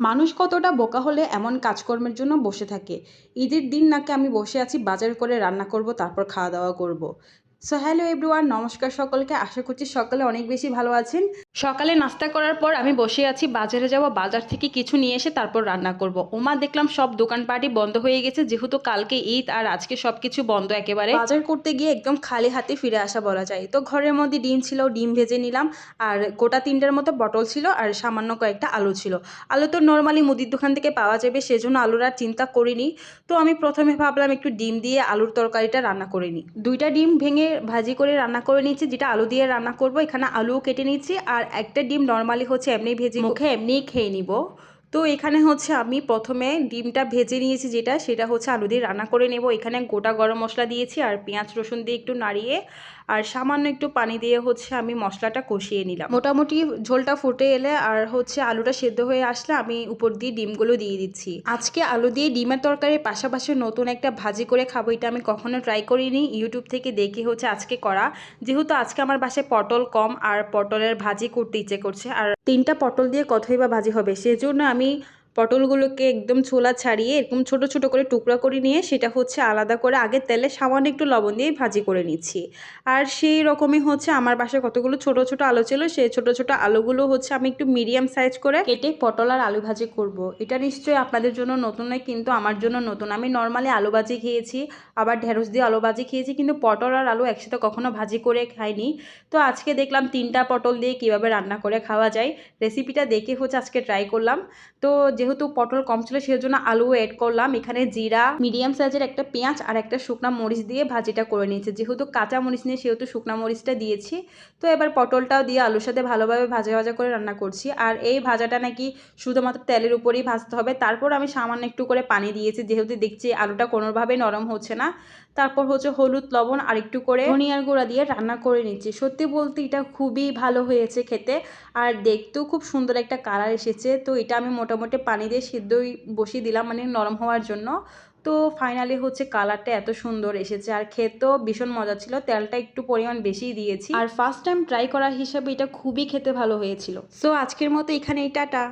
মানুষ কতটা বোকা হলে এমন কাজকর্মের জন্য বসে থাকে? ঈদের দিন নাকি আমি বসে আছি, বাজার করে রান্না করব, তারপর খাওয়া দাওয়া করব। সো হ্যালো এভরিওয়ান নমস্কার সকলকে। আশা করছি সকালে অনেক বেশি ভালো আছেন। সকালে নাস্তা করার পর আমি বসে আছি, বাজারে যাব, বাজার থেকে কিছু নিয়ে এসে তারপর রান্না করব। ওমা, দেখলাম সব দোকানপাটি বন্ধ হয়ে গেছে, যেহেতু কালকে ঈদ আর আজকে সব কিছু বন্ধ একেবারে। বাজার করতে গিয়ে একদম খালি হাতে ফিরে আসা বলা যায়। তো ঘরের মধ্যে ডিম ছিল, ডিম ভেজে নিলাম। আর গোটা তিনটার মতো বটল ছিল আর সামান্য কয়েকটা আলু ছিল। আলু তো নর্মালি মুদির দোকান থেকে পাওয়া যাবে, সেজন্য আলুর আর চিন্তা করিনি। তো আমি প্রথমে ভাবলাম একটু ডিম দিয়ে আলুর তরকারিটা রান্না করে নিই। দুইটা ডিম ভেঙে ভাজি করে রান্না করে নিচ্ছি যেটা আলু দিয়ে রান্না করব। এখানে আলুও কেটে নিচ্ছি আর একটা ডিম নর্মালি হচ্ছে এমনি ভেজে মুখে এমনিই খেয়ে নিব। তো এখানে হচ্ছে আমি প্রথমে ডিমটা ভেজে নিয়েছি যেটা, সেটা হচ্ছে আলু দিয়ে রান্না করে নেব। এখানে গোটা গরম মশলা দিয়েছি আর পেঁয়াজ রসুন দিয়ে একটু নাড়িয়ে আর সামান্য একটু পানি দিয়ে হচ্ছে আমি মশলাটা কষিয়ে নিলাম। মোটামুটি ঝোলটা ফুটে এলে আর হচ্ছে আলুটা সেদ্ধ হয়ে আসলে আমি উপর দিয়ে ডিমগুলো দিয়ে দিচ্ছি। আজকে আলু দিয়ে ডিমের তরকারির পাশাপাশি নতুন একটা ভাজি করে খাব, এটা আমি কখনো ট্রাই করিনি। ইউটিউব থেকে দেখে হচ্ছে আজকে করা। যেহেতু আজকে আমার বাসায় পটল কম আর পটলের ভাজি করতে ইচ্ছে করছে। আর তিনটা পটল দিয়ে কতই বা ভাজি হবে, সেজন্য আমি আমি পটলগুলোকে একদম ছোলা ছাড়িয়ে এরকম ছোট ছোট করে টুকরা করে নিয়ে সেটা হচ্ছে আলাদা করে আগে তেলে সামান্য একটু লবণ দিয়ে ভাজি করে নিচ্ছি। আর সেই রকমই হচ্ছে আমার বাসায় কতগুলো ছোট ছোট আলু ছিল সেই ছোট ছোট আলুগুলো হচ্ছে আমি একটু মিডিয়াম সাইজ করে কেটে পটল আর আলু ভাজি করব। এটা নিশ্চয়ই আপনাদের জন্য নতুন নয়, কিন্তু আমার জন্য নতুন। আমি নর্মালি আলু ভাজি খেয়েছি, আবার ঢেঁড়স দিয়ে আলু ভাজি খেয়েছি, কিন্তু পটল আর আলু একসাথে কখনো ভাজি করে খাইনি। তো আজকে দেখলাম তিনটা পটল দিয়ে কীভাবে রান্না করে খাওয়া যায়। রেসিপিটা দেখে হচ্ছে আজকে ট্রাই করলাম। তো যেহেতু পটল কম ছিল, সেজন্য আলু অ্যাড করলাম। এখানে জিরা মিডিয়াম সাইজের একটা পেঁয়াজ আর একটা শুকনা মরিচ দিয়ে ভাজিটা করে নিয়েছি। যেহেতু কাঁচা মরিচ নিয়ে সেহেতু শুকনা মরিচটা দিয়েছি। তো এবার পটলটাও দিয়ে আলুর সাথে ভালোভাবে ভাজা ভাজা করে রান্না করছি। আর এই ভাজাটা নাকি শুধুমাত্র তেলের উপরেই ভাজতে হবে। তারপর আমি সামান্য একটু করে পানি দিয়েছি। যেহেতু দেখছি আলুটা কোনোভাবেই নরম হচ্ছে না। তারপর হচ্ছে হলুদ, লবণ আর একটু করে ধনিয়ার গুঁড়া দিয়ে রান্না করে নিচ্ছি। সত্যি বলতে এটা খুবই ভালো হয়েছে খেতে। আর দেখতেও খুব সুন্দর একটা কালার এসেছে। তো এটা আমি মোটামুটি পানি দিয়ে সিদ্ধই বসিয়ে দিলাম মানে নরম হওয়ার জন্য। তো ফাইনালি হচ্ছে কালারটা এত সুন্দর এসেছে। আর খেতেও ভীষণ মজা ছিল। তেলটা একটু পরিমাণ বেশি দিয়েছি। আর ফার্স্ট টাইম ট্রাই করার হিসাবে এটা খুবই খেতে ভালো হয়েছিল। সো আজকের মতো এখানেই, টাটা!